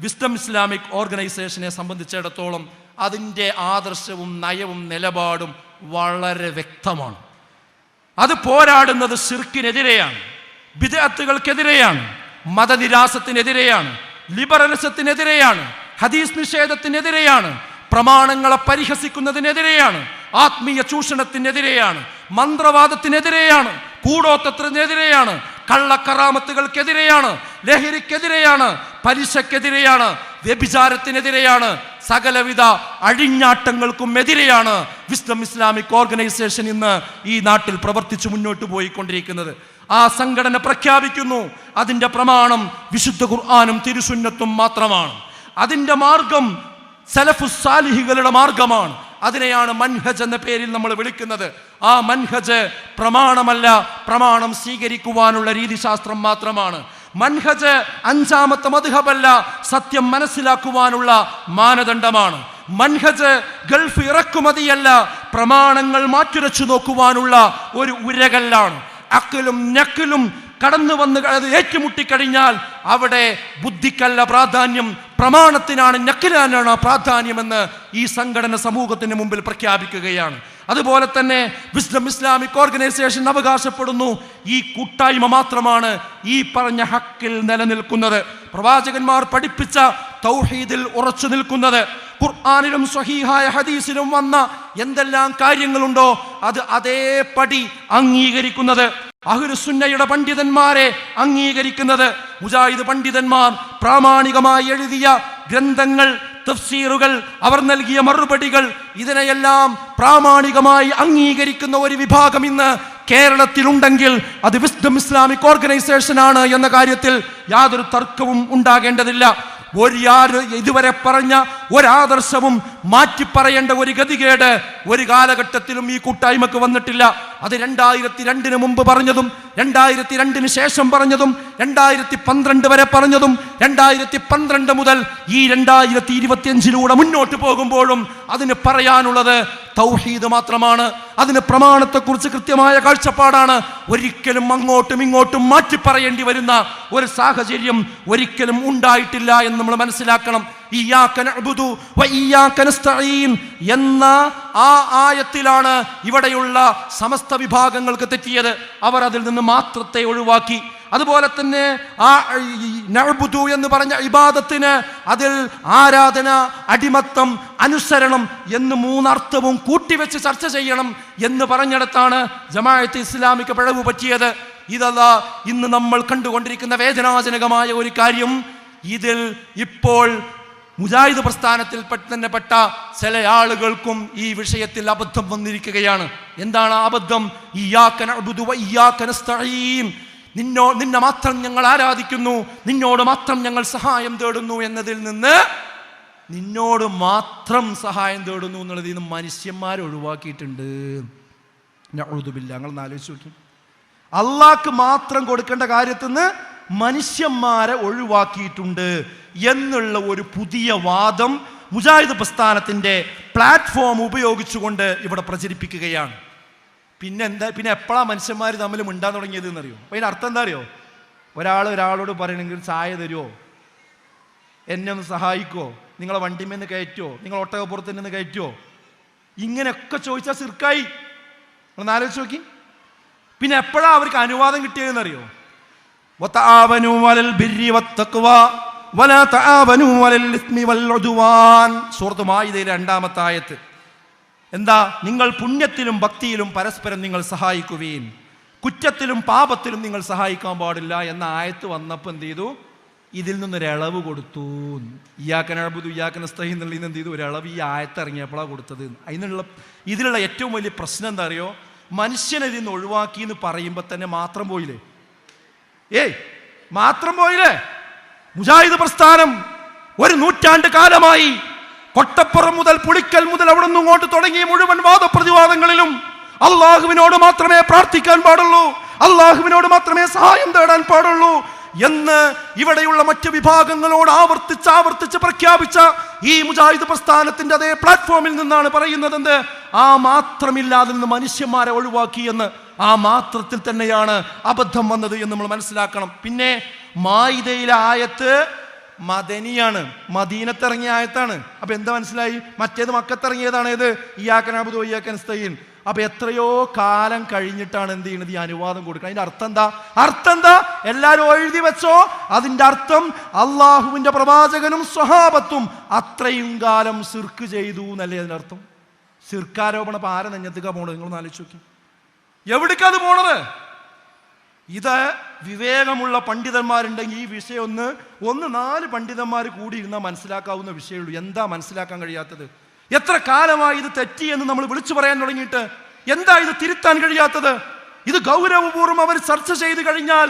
Wisdom Islamic ഓർഗനൈസേഷനെ സംബന്ധിച്ചിടത്തോളം അതിന്റെ ആദർശവും നയവും നിലപാടും വളരെ വ്യക്തമാണ്. അത് പോരാടുന്നത് സിർക്കിനെതിരെയാണ് വിദഗ്ധകൾക്കെതിരെയാണ് മതനിരാസത്തിനെതിരെയാണ് ലിബറലിസത്തിനെതിരെയാണ് ഹദീസ് നിഷേധത്തിനെതിരെയാണ് പ്രമാണങ്ങളെ പരിഹസിക്കുന്നതിനെതിരെയാണ് ആത്മീയ ചൂഷണത്തിനെതിരെയാണ് മന്ത്രവാദത്തിനെതിരെയാണ് കൂടോത്തത്തിനെതിരെയാണ് കള്ളക്കറാമത്തുകൾക്കെതിരെയാണ് ലഹരിക്കെതിരെയാണ് പലിശക്കെതിരെയാണ് വ്യഭിചാരത്തിനെതിരെയാണ് സകലവിധ അഴിഞ്ഞാട്ടങ്ങൾക്കും എതിരെയാണ് വിസ്ഡം ഇസ്ലാമിക് ഓർഗനൈസേഷൻ ഇന്ന് ഈ നാട്ടിൽ പ്രവർത്തിച്ചു മുന്നോട്ട് പോയിക്കൊണ്ടിരിക്കുന്നത്. ആ സംഘടന പ്രഖ്യാപിക്കുന്നു അതിന്റെ പ്രമാണം വിശുദ്ധ ഖുർആാനും തിരുസുന്നത്തും മാത്രമാണ്. അതിന്റെ മാർഗം സലഫുസാലിഹികളുടെ മാർഗമാണ്. അതിനെയാണ് മൻഹജ് എന്ന പേരിൽ നമ്മൾ വിളിക്കുന്നത്. ആ മൻഹജ് പ്രമാണമല്ല പ്രമാണം സ്വീകരിക്കുവാനുള്ള രീതിശാസ്ത്രം മാത്രമാണ്. മൻഹജ് അഞ്ചാമത്തെ മധുഹബല്ല സത്യം മനസ്സിലാക്കുവാനുള്ള മാനദണ്ഡമാണ്. മൻഹജ് ഗൾഫ് ഇറക്കുമതിയല്ല പ്രമാണങ്ങൾ മാറ്റുരച്ചു നോക്കുവാനുള്ള ഒരു ഉരകല്ലാണ്. അക്കലും നക്കിലും കടന്നു വന്ന് അത് ഏറ്റുമുട്ടിക്കഴിഞ്ഞാൽ അവിടെ ബുദ്ധിക്കല്ല പ്രാധാന്യം പ്രമാണത്തിനാണ് ഞക്കിലാനാണ് പ്രാധാന്യമെന്ന് ഈ സംഘടന സമൂഹത്തിന് മുമ്പിൽ പ്രഖ്യാപിക്കുകയാണ്. അതുപോലെ തന്നെ വിസ്ഡം ഇസ്ലാമിക് ഓർഗനൈസേഷൻ അവകാശപ്പെടുന്നു. ഈ കൂട്ടായ്മ മാത്രമാണ് ഈ പറഞ്ഞ ഹക്കിൽ നിലനിൽക്കുന്നത്. പ്രവാചകന്മാർ പഠിപ്പിച്ച തൗഹീദിൽ ഉറച്ചു നിൽക്കുന്നത്. ഖുർആാനിലും സ്വഹീഹായ ഹദീസിലും വന്ന എന്തെല്ലാം കാര്യങ്ങളുണ്ടോ അത് അതേപടി അംഗീകരിക്കുന്നത്. അഹുരുസുന്നയുടെ പണ്ഡിതന്മാരെ അംഗീകരിക്കുന്നത് മുജാഹിദ് പണ്ഡിതന്മാർ പ്രാമാണികമായി എഴുതിയ ഗ്രന്ഥങ്ങൾ തഫ്സീറുകൾ അവർ നൽകിയ മറുപടികൾ ഇതിനെയെല്ലാം പ്രാമാണികമായി അംഗീകരിക്കുന്ന ഒരു വിഭാഗം ഇന്ന് കേരളത്തിലുണ്ടെങ്കിൽ അത് വിസ്ഡം ഇസ്ലാമിക് ഓർഗനൈസേഷൻ ആണ് എന്ന കാര്യത്തിൽ യാതൊരു തർക്കവും ഉണ്ടാകേണ്ടതില്ല. ഒരു ഇതുവരെ പറഞ്ഞ ഒരാദർശവും മാറ്റി പറയേണ്ട ഒരു ഗതികേട് ഒരു കാലഘട്ടത്തിലും ഈ കൂട്ടായ്മക്ക് വന്നിട്ടില്ല. അത് രണ്ടായിരത്തി രണ്ടിന് മുമ്പ് പറഞ്ഞതും രണ്ടായിരത്തി രണ്ടിന് ശേഷം പറഞ്ഞതും രണ്ടായിരത്തി പന്ത്രണ്ട് വരെ പറഞ്ഞതും രണ്ടായിരത്തി പന്ത്രണ്ട് മുതൽ ഈ രണ്ടായിരത്തി ഇരുപത്തിയഞ്ചിലൂടെ മുന്നോട്ട് പോകുമ്പോഴും അതിന് പറയാനുള്ളത് തൗഹീദ് മാത്രമാണ്. അതിന് പ്രമാണത്തെക്കുറിച്ച് കൃത്യമായ കാഴ്ചപ്പാടാണ്. ഒരിക്കലും അങ്ങോട്ടും ഇങ്ങോട്ടും മാറ്റി പറയേണ്ടി വരുന്ന ഒരു സാഹചര്യം ഒരിക്കലും ഉണ്ടായിട്ടില്ല എന്ന് നമ്മൾ മനസ്സിലാക്കണം. എന്ന ആ ആയത്തിലാണ് ഇവിടെയുള്ള സമസ്ത വിഭാഗങ്ങൾക്ക് തെറ്റിയത്. അവർ അതിൽ നിന്ന് മാത്രത്തെ ഒഴിവാക്കി. അതുപോലെ തന്നെ ആ ഈ എന്ന് പറഞ്ഞ ഇബാദത്തിന് അതിൽ ആരാധന അടിമത്തം അനുസരണം എന്ന് മൂന്നർത്ഥവും കൂട്ടിവെച്ച് ചർച്ച ചെയ്യണം എന്ന് പറഞ്ഞിടത്താണ് ജമാഅത്ത് ഇസ്ലാമിക്ക് പിഴവ് പറ്റിയത്. ഇതല്ല ഇന്ന് നമ്മൾ കണ്ടുകൊണ്ടിരിക്കുന്ന വേദനാജനകമായ ഒരു കാര്യം ഇതിൽ ഇപ്പോൾ മുജാഹിദ് പ്രസ്ഥാനത്തിൽ തന്നെ പെട്ട ചില ആളുകൾക്കും ഈ വിഷയത്തിൽ അബദ്ധം വന്നിരിക്കുകയാണ്. എന്താണ് അബദ്ധം? നിന്നോ നിന്നെ മാത്രം ഞങ്ങൾ ആരാധിക്കുന്നു നിന്നോട് മാത്രം ഞങ്ങൾ സഹായം തേടുന്നു എന്നതിൽ നിന്ന് നിന്നോട് മാത്രം സഹായം തേടുന്നു എന്നുള്ളത് ഇന്ന് മനുഷ്യന്മാർ ഒഴിവാക്കിയിട്ടുണ്ട്. ഞാൻ ഞങ്ങൾ ആലോചിച്ച് നോക്കി. അള്ളാക്ക് മാത്രം കൊടുക്കേണ്ട കാര്യത്തിൽ നിന്ന് മനുഷ്യന്മാരെ ഒഴിവാക്കിയിട്ടുണ്ട് എന്നുള്ള ഒരു പുതിയ വാദം മുജാഹിദ് പ്രസ്ഥാനത്തിന്റെ പ്ലാറ്റ്ഫോം ഉപയോഗിച്ചുകൊണ്ട് ഇവിടെ പ്രചരിപ്പിക്കുകയാണ്. പിന്നെ എന്താ പിന്നെ എപ്പോഴാണ് മനുഷ്യന്മാർ തമ്മിൽ മിണ്ടാൻ തുടങ്ങിയത് എന്നറിയോ? അപ്പം അതിന്റെ അർത്ഥം എന്താ അറിയോ? ഒരാൾ ഒരാളോട് പറയണമെങ്കിൽ ചായ തരുമോ എന്നെ ഒന്ന് സഹായിക്കുമോ നിങ്ങളെ വണ്ടിമേൽ നിന്ന് കയറ്റുമോ നിങ്ങൾ ഒട്ടകപ്പുറത്ത് നിന്ന് കയറ്റുമോ ഇങ്ങനെയൊക്കെ ചോദിച്ചാൽ സിർക്കായി. ഒന്ന് ആലോചിച്ച് നോക്കി. പിന്നെ എപ്പോഴാണ് അവർക്ക് അനുവാദം കിട്ടിയതെന്നറിയോ? സൂറത്ത് മായിതയിൽ രണ്ടാമത്തെ ആയത്ത്. എന്താ? നിങ്ങൾ പുണ്യത്തിലും ഭക്തിയിലും പരസ്പരം നിങ്ങൾ സഹായിക്കുകയും കുറ്റത്തിലും പാപത്തിലും നിങ്ങൾ സഹായിക്കാൻ പാടില്ല എന്ന ആയത്ത് വന്നപ്പോൾ എന്ത് ചെയ്തു? ഇതിൽ നിന്നൊരു ഇളവ് കൊടുത്തു. ഇയാക്കനഴബുദു ഇയാക്കനസ്തഹി നിന്ന് എന്ത് ചെയ്തു? ഒരു ഇളവ് ഈ ആയത്ത് ഇറങ്ങിയപ്പോഴാണ് കൊടുത്തത്. അതിനുള്ള ഇതിലുള്ള ഏറ്റവും വലിയ പ്രശ്നം എന്താ അറിയോ? മനുഷ്യനെ ഇതിൽ നിന്ന് ഒഴിവാക്കി എന്ന് പറയുമ്പോൾ തന്നെ മാത്രം പോയില്ലേ? ഏയ് മാത്രം പോയില്ലേ? മുജാഹിദ് പ്രസ്ഥാനം ഒരു നൂറ്റാണ്ട് കാലമായി കൊട്ടപ്പുറം മുതൽ പുളിക്കൽ മുതൽ അവിടെ നിന്ന് ഇങ്ങോട്ട് മുഴുവൻ വാദപ്രതിവാദങ്ങളിലും അള്ളാഹുവിനോട് മാത്രമേ പ്രാർത്ഥിക്കാൻ പാടുള്ളൂ അള്ളാഹുവിനോട് മാത്രമേ സഹായം തേടാൻ പാടുള്ളൂ എന്ന് ഇവിടെയുള്ള മറ്റ് വിഭാഗങ്ങളോട് ആവർത്തിച്ച് ആവർത്തിച്ച് പ്രഖ്യാപിച്ച ഈ മുജാഹിദ് പ്രസ്ഥാനത്തിന്റെ അതേ പ്ലാറ്റ്ഫോമിൽ നിന്നാണ് പറയുന്നത് എന്ത് ആ മാത്രമില്ലാതെ നിന്ന് മനുഷ്യന്മാരെ ഒഴിവാക്കി എന്ന് ആ മാത്രത്തിൽ തന്നെയാണ് അബദ്ധം വന്നത് എന്ന് നമ്മൾ മനസ്സിലാക്കണം. പിന്നെ മായിതയിലെ ആയത്ത് മദനിയാണ്. മദീനത്തിറങ്ങിയ ആയത്താണ്. അപ്പൊ എന്താ മനസ്സിലായി? മറ്റേത് മക്കത്തിറങ്ങിയതാണ് ഏത്? ഇയാക്കനാബുദോ ഇയാക്കനസ്തയിൻ അപ്പൊ എത്രയോ കാലം കഴിഞ്ഞിട്ടാണ് എന്ത് ചെയ്യുന്നത് ഈ അനുവാദം കൊടുക്കുന്നത് അതിന്റെ അർത്ഥം എന്താ? അർത്ഥം എന്താ? എല്ലാരും എഴുതി വെച്ചോ. അതിന്റെ അർത്ഥം അള്ളാഹുവിന്റെ പ്രവാചകനും സ്വഹാബത്തും അത്രയും കാലം സിർക്ക് ചെയ്തു എന്നല്ലേ അതിന്റെ അർത്ഥം? സിർക്കാരോപണം ഇപ്പൊ ആരെ നെഞ്ഞത്തുക പോണത്? നിങ്ങളൊന്ന് ആലോചിച്ച് നോക്കി. എവിടേക്കാണ് പോണത്? ഇത് വിവേകമുള്ള പണ്ഡിതന്മാരുണ്ടെങ്കിൽ ഈ വിഷയം ഒന്ന് ഒന്ന് നാല് പണ്ഡിതന്മാർ കൂടി ഇരുന്നാൽ മനസ്സിലാക്കാവുന്ന വിഷയമുള്ളൂ. എന്താ മനസ്സിലാക്കാൻ കഴിയാത്തത്? എത്ര കാലമായി ഇത് തെറ്റി എന്ന് നമ്മൾ വിളിച്ചു പറയാൻ തുടങ്ങിയിട്ട് എന്താ ഇത് തിരുത്താൻ കഴിയാത്തത്? ഇത് ഗൗരവപൂർവം അവർ ചർച്ച ചെയ്ത് കഴിഞ്ഞാൽ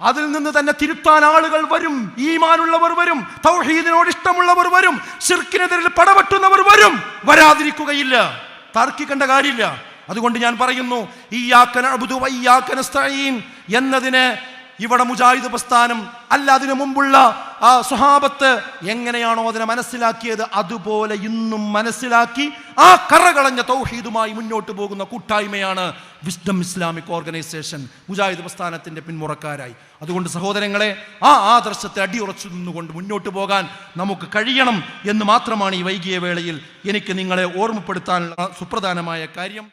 അതിൽ നിന്ന് തന്നെ തിരുത്താൻ ആളുകൾ വരും ഈമാനുള്ളവർ വരും തൗഹീദിനോട് ഇഷ്ടമുള്ളവർ വരും ഷിർക്കിനെതിരിൽ പടപെട്ടുന്നവർ വരും. വരാതിരിക്കുകയില്ല തർക്കിക്കേണ്ട കാര്യമില്ല. അതുകൊണ്ട് ഞാൻ പറയുന്നു ഈ എന്നതിന് ഇവിടെ മുജാഹിദ് പ്രസ്ഥാനം അല്ല അതിനു മുമ്പുള്ള ആ സ്വഹാബത്ത് എങ്ങനെയാണോ അതിനെ മനസ്സിലാക്കിയത് അതുപോലെ ഇന്നും മനസ്സിലാക്കി ആ കറകളഞ്ഞ തൗഹീദുമായി മുന്നോട്ട് പോകുന്ന കൂട്ടായ്മയാണ് വിസ്ഡം ഇസ്ലാമിക് ഓർഗനൈസേഷൻ മുജാഹിദ് പ്രസ്ഥാനത്തിന്റെ പിന്മുറക്കാരായി അതുകൊണ്ട് സഹോദരങ്ങളെ ആ ആദർശത്തെ അടിയുറച്ചു നിന്നുകൊണ്ട് മുന്നോട്ട് പോകാൻ നമുക്ക് കഴിയണം എന്ന് മാത്രമാണ് ഈ വൈകിയ വേളയിൽ എനിക്ക് നിങ്ങളെ ഓർമ്മപ്പെടുത്താനുള്ള സുപ്രധാനമായ കാര്യം.